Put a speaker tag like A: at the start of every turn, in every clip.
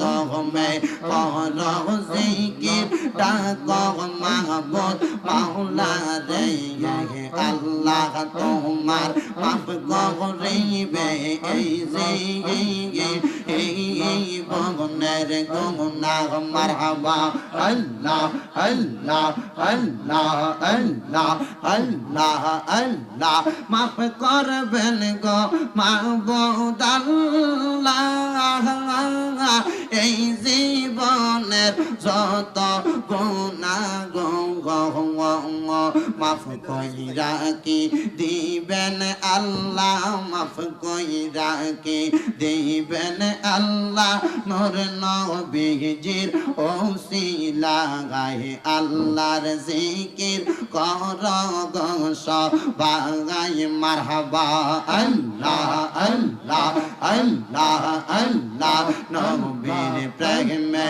A: দগমে করহ জিকির ডাক মাহবুদ মাওলা রে আল্লাহ তোমার। মাফ করিবে এই যে এই বগনের গুনাহ মারহাবা আল্লাহ আল্লাহ আল্লাহ আল্লাহ আল্লাহ আল্লাহ মাফ করবেন গো মাহবুদ আল্লাহ এই জীবনের যত মাফ কইরা কি দিবেন আল্লাহ? মাফ কইরা কি দিবেন আল্লাহ? নূর নবীজির ওসিলা গায়ে আল্লাহর জিকির কর গস বাগাই মারহাবা আল্লাহ আল্লাহ আল্লাহ আল্লাহ। নবীর প্রেমে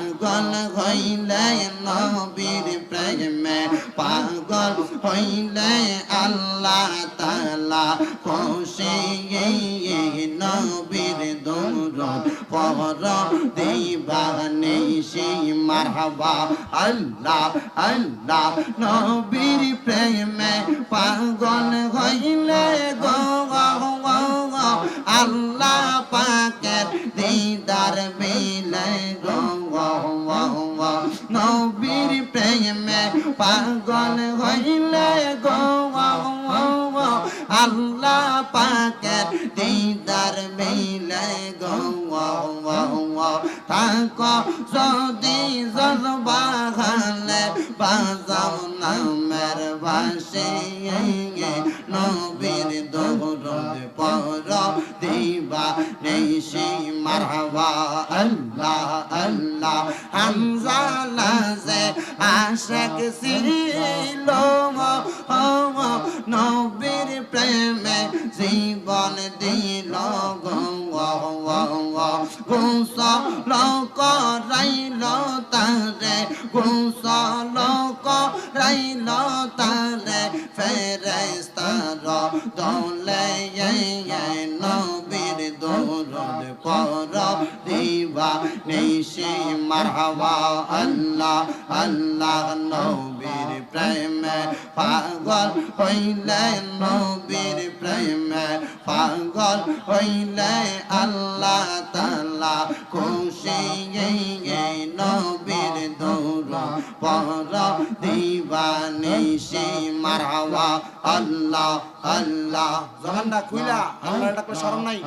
A: পাগল হইলে নবীর প্রেমে, পাগল হইলে আল্লাহ তালা খুশি নবীর দৌরত পর দিবানে সেই মারহাবা। আল্লাহ আল্লাহ, নবীর প্রেমে পাগল হইলে প্রেমে পাগল হইলে গো আল্লাহ পাকের দিদার বিলে গো থাক যদি জলবাহালে বাজাও নামের বাসে নবীর দৌরদ পর দিবা সেই মারহাবা আল্লাহ আল্লাহ হামজালা যে আশেক ছিল নবীর প্রেমে জীবন দিল গোসল করাইল তারে গোসল করাইল তারে ফেরেস্তার দলে নবীর দৌরদ পর দিবা নিশি মারহাবা আল্লাহ আল্লাহ নবীর প্রেমে পাগল হইলে নবীর প্রেমে পাগল হইলে আল্লাহ তালা খুশি নবীর দৌর পর মারহাবা আল্লাহ আল্লাহ।
B: জহান্না খুইলা আল্লাহ ডাকলে শরম নাই।